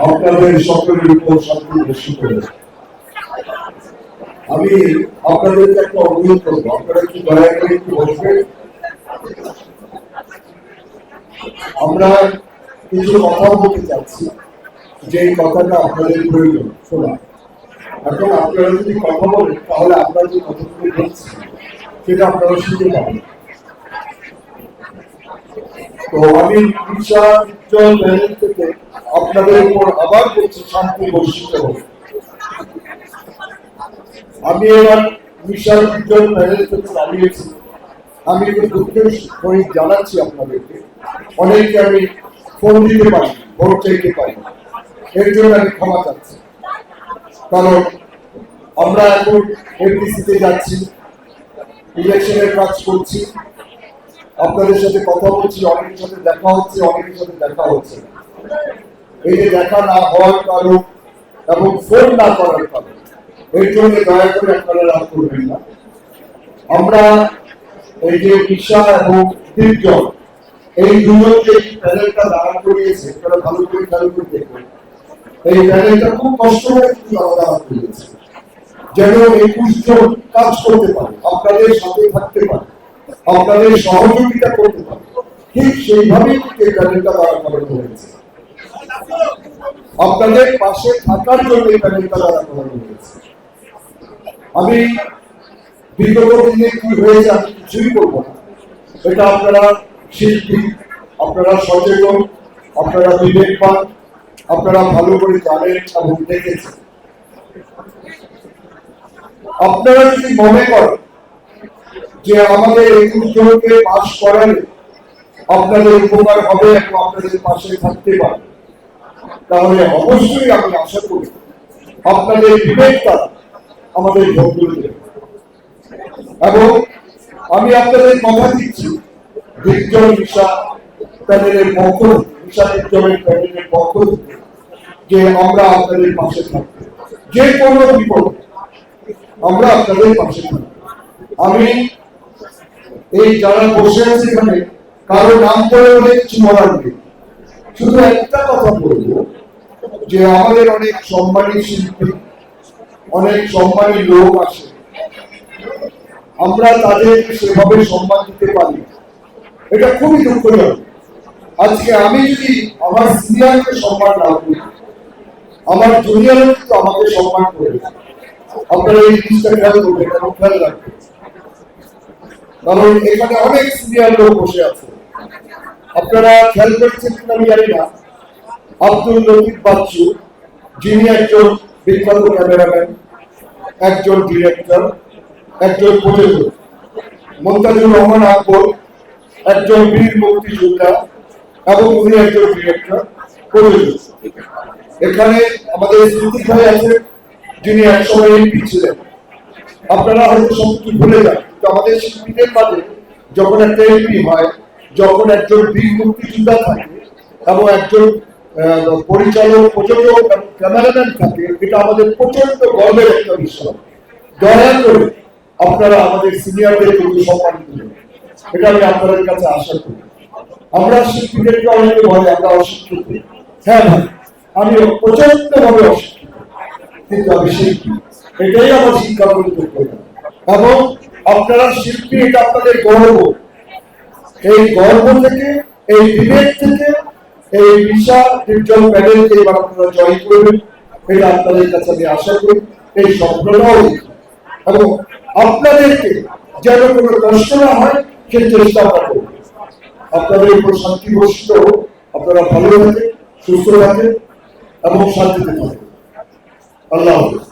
আপনাদের সকলের উপর শান্তি বর্ষিত হোক। আমি আপনাদেরকে একটা অনুরোধ করব, আপনারা কি দয়া করে একটু বসবেন। আমরা কিছু কথা বলতে চাচ্ছি যে কথাটা আপনাদের প্রয়োজন, শোনা। এখন আপনারা যদি কথা বলেন, তাহলে আমরা যে কথাগুলো বলছি সেটা আপনারা শুনতে পাবেন। তো আমি ঈশা উজ্জ্বল থেকে আপনাদের উপর আবার শান্তি বর্ষিত হোক আমি এবার প্যানেল থেকে দাঁড়িয়েছি। আমি একটু দুঃখের সহিত জানাচ্ছি আপনাদেরকে অনেকে আমি ফোন দিতে পারি, ভোট চাইতে পারি। এর জন্য আমি ক্ষমা চাচ্ছি। কারণ আমরা এখন এমপিসিতে যাচ্ছি, ইলেকশনের কাজ করছি। আপনাদের সাথে কথা বলছি, অনেকের সাথে দেখা হচ্ছে, অনেকের সাথে দেখা হচ্ছে। এই যে দেখা না হওয়ার কারণ এবং ফোন না করার কারণ। এর জন্য দয়া করে আপনারা রাগ করবেন না। আমরা এই যে ঈশা এবং এই দুজন যে প্যানেলটা দাঁড়া করিয়েছে, আপনারা ভালো করে খেয়াল করে দেখবেন। এই প্যানেলটা খুব কষ্ট করে কিন্তু তারা দাঁড়া করিয়েছে। যেন একুশ জন কাজ করতে পারে, আপনাদের সাথে থাকতে পারে, আপনাদের সহযোগিতা করতে পারে। ঠিক সেইভাবেই এই প্যানেলটা দাঁড়া করানো হয়েছে। আপনাদের পাশে থাকার জন্য এই প্যানেলটা আমি বিগত দিনে কি হয়েছে আমি কিছুই করব এটা আপনারা শিল্পী, আপনারা সচেতন, আপনারা বিবেকবান, আপনারা ভালো করে জানেন এবং দেখেছেন। আপনারা যদি মনে করেন যে আমাদের একুশ জনকে পাশ করালে আপনাদের উপকার হবে এবং আপনাদের পাশে থাকতে পারবে তাহলে অবশ্যই আমি আশা করি আপনাদের বিবেক দ্বারা আমাদের ভোটগুলো এবং আমি আপনাদের কথা দিচ্ছি প্যানেলের পক্ষ প্যানেলের পক্ষ যে আমরা আপনাদের পাশে থাকব। যে কোনো বিপদ, আমরা আপনাদের পাশে থাকব। আমি এই যারা বসে আছে এখানে, কারও নাম করে বলে কিছু নেই। শুধু একটা কথা বলব যে আমাদের অনেক সম্মানী শিল্পী, অনেক সম্মানী লোক আসে আমরা তাদের সেভাবে সম্মান দিতে পারি এটা খুবই দুঃখজনক। আজকে আমি যদি আমার সিনিয়রকে সম্মান না করি, আমার জুনিয়র কিন্তু আমাকে সম্মান করে আপনারা এই জিনিসটা খেয়াল করবেন খেয়াল রাখবেন। কারণ এখানে অনেক সিনিয়র লোক বসে আছে। আপনারা খেয়াল করছেন কিনা আমি জানি না। আব্দুল লতিফ বাচ্চু, যিনি একজন বিখ্যাত ক্যামেরাম্যান, একজন ডিরেক্টর, একজন প্রযোজক মমতাজুর রহমান আকবর, একজন বীর মুক্তিযোদ্ধা এবং উনি একজন ডিরেক্টর প্রযোজক এখানে আমাদের স্মৃতি ভাই আছেন যিনি একসময় এমপি ছিলেন। আপনারা হয়তো সব কিছু ভুলে যান, কিন্তু আমাদের শিল্পীদের মাঝে যখন একটা এমপি হয়, যখন একজন বীর মুক্তিযোদ্ধা থাকে এবং একজন পরিচালক, প্রযোজক এবং ক্যামেরাম্যান থাকে, এটা আমাদের প্রচণ্ড গর্বের একটা বিষয়। দয়া করে আপনারা আমাদের সিনিয়রদের কিন্তু সম্মান দিবেন এটা আমি আপনাদের কাছে আশা করি। আমরা আমরা অশিক্ষিত। হ্যাঁ ভাই, আমি প্রচণ্ড ভাবে অশিক্ষিত। কিন্তু আমি শিল্পী। এটাই আমার শিক্ষা এবং আপনারা শিল্পী, এটা আপনাদের গর্ব। এই গর্ব থেকে, এই বিবেক থেকে এই বিশাল নির্জন প্যানেলকে এবার আপনারা জয় করবেন। এটা আপনাদের কাছে আমি আশা করি, এই স্বপ্নটাও এবং আপনাদেরকে যেন কোনো কষ্ট না হয় সেই চেষ্টা আমরা আপনাদের উপর শান্তি হোক। আপনারা ভালো থাকেন, সুস্থ থাকেন এবং শান্তিতে থাকেন। আল্লাহ হাফেজ।